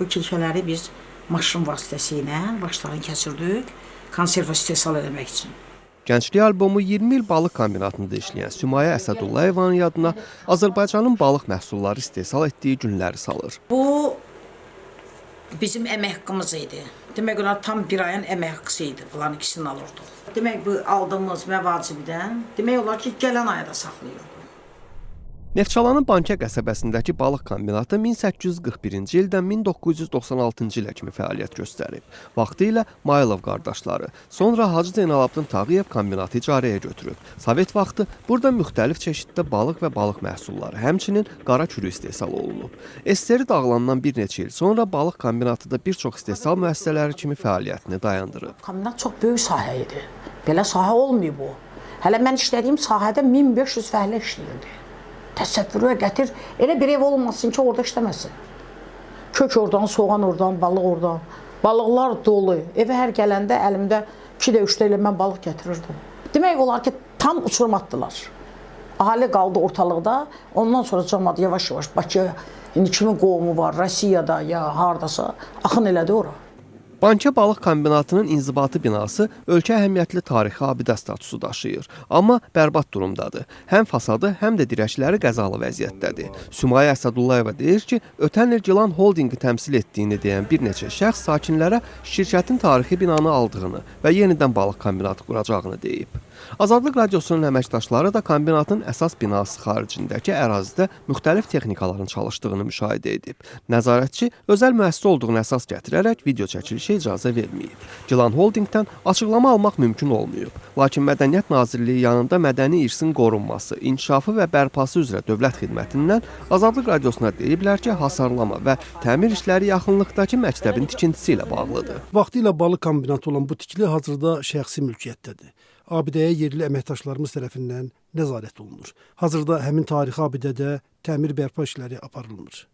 Bu kilkələri biz maşın vasitəsilə başlarını kəsirdik, konserva istehsal etmək üçün. Gənclik albomu 20 il balıq kombinatında işləyən Sümayə Əsədullayevanın yadına Azərbaycanın balıq məhsulları istehsal etdiyi günləri salır. Bu bizim əmək haqqımız idi. Demək olar tam bir ayın əmək haqqısı idi. Bunların ikisini alırdıq. Demək bu aldığımız məvacibdən demək olar ki, gələn aya da saxlayırdıq. Neftçalanın Bankə qəsəbəsindəki balıq kombinatı 1841-ci ildən 1996-cı ilə kimi fəaliyyət göstərib. Vaxtilə Maylov qardaşları, sonra Hacı Zeynalabdin Tağıyev kombinatı icarəyə götürüb. Sovet vaxtı burada müxtəlif çeşiddə balıq və balıq məhsulları, həmçinin qara kürü istehsal olunub. SSR dağılandan bir neçə il sonra balıq kombinatı da bir çox istehsal müəssisələri kimi fəaliyyətini dayandırıb. Kombinat çox böyük sahə idi. Belə sahə olmayıb bu. Hələ mən işlədiyim sahədə 1500 fəhlə işləyirdi. Təsəvvürə gətir, elə bir ev olmasın ki, orada işləməsin. Kök oradan, soğan oradan, balıq oradan. Balıqlar dolu. Evə hər gələndə əlimdə 2 də 3 də elə mən balıq gətirirdim. Demək olar ki, tam uçurum atdılar. Ahali qaldı ortalıqda. Ondan sonra cəmaət yavaş-yavaş Bakıya indi kimin qohumu var, Rusiyada ya hardasa axın elədi ora. Bankə balıq kombinatının inzibati binası ölkə əhəmiyyətli tarixi abidə statusu daşıyır, amma bərbad durumdadır. Həm fasadı, həm də dirəkləri qəzalı vəziyyətdədir. Sümayə Əsədullayeva deyir ki, ötən il Gilan Holdinqi təmsil etdiyini deyən bir neçə şəxs sakinlərə şirkətin tarixi binanı aldığını və yenidən balıq kombinatı quracağını deyib. Azadlıq Radiosunun əməkdaşları da kombinatın əsas binası xaricindəki ərazidə müxtəlif texnikaların çalışdığını müşahidə edib. Nəzarətçi özəl müəssisə olduğunu əsas gətirərək video çəkilişə icazə verməyib. Gilan Holdingdən açıqlama almaq mümkün olmayıb. Lakin Mədəniyyət Nazirliyi yanında mədəni irsin qorunması, inkişafı və bərpası üzrə Dövlət Xidmətindən Azadlıq Radiosuna deyiblər ki, hasarlama və təmir işləri yaxınlıqdakı məktəbin tikintisi ilə bağlıdır. Vaxtilə balıq kombinatı olan bu tikili hazırda şəxsi mülkiyyətdədir. Abidəyə yerli əməkdaşlarımız tərəfindən nəzarət olunur. Hazırda həmin tarixi abidədə təmir bərpa işləri aparılmır.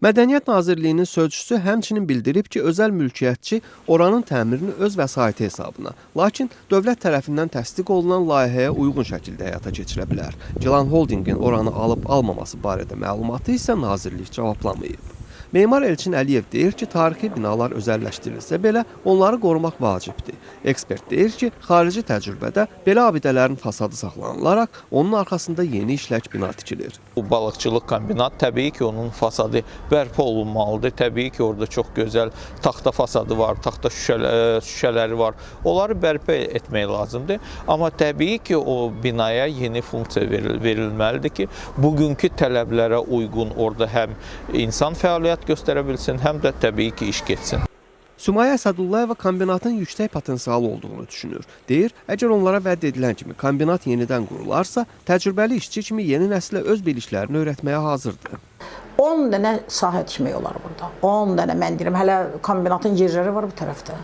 Mədəniyyət Nazirliyinin sözçüsü həmçinin bildirib ki, özəl mülkiyyətçi oranın təmirini öz vəsaiti hesabına, lakin dövlət tərəfindən təsdiq olunan layihəyə uyğun şəkildə həyata keçirə bilər. Gilan Holdingin oranı alıb almaması barədə məlumatı isə nazirlik cavablamayıb. Memar Elçin Əliyev deyir ki, tarixi binalar özəlləşdirilsə belə onları qorumaq vacibdir. Ekspert deyir ki, xarici təcrübədə belə abidələrin fasadı saxlanılaraq onun arxasında yeni işlək bina tikilir. Bu balıqçılıq kombinat təbii ki, onun fasadı bərpa olunmalıdır. Təbii ki, orada çox gözəl taxta fasadı var, taxta şüşələr, şüşələri var. Onları bərpa etmək lazımdır. Amma təbii ki, o binaya yeni funksiya veril verilməlidir ki, bugünkü tələblərə uyğun orada həm insan fəaliyyət göstərə bilsin, həm də təbii ki, iş getsin. Sümayə Əsədullayeva kombinatın yüksək potensialı olduğunu düşünür. Deyir, əgər onlara vəd edilən kimi kombinat yenidən qurularsa, təcrübəli işçi kimi yeni nəslə öz biliklərini öyrətməyə hazırdır. 10 dənə sahə tikmək olar burada. 10 dənə mən deyirəm, hələ kombinatın yerləri var bu tərəfdə.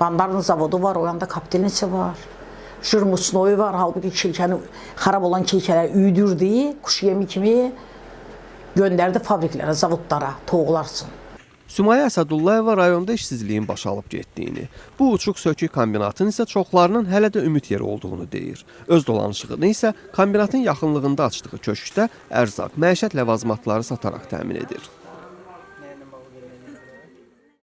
Bandarın zavodu var, o yanda kaptelinisi var. Jurmusnoyu var, halbuki kilkəni, xarab olan kilkələri üydürdü, kuş yemi kimi göndərdi fabriklərə, zavodlara, toğularsın. Sümayə Əsədullayeva rayonda işsizliyin başa alıb getdiyini, bu uçuq sökük kombinatın isə çoxlarının hələ də ümid yeri olduğunu deyir. Öz dolanışığını isə kombinatın yaxınlığında açdığı köşkdə ərzaq, məişət ləvazimatları sataraq təmin edir.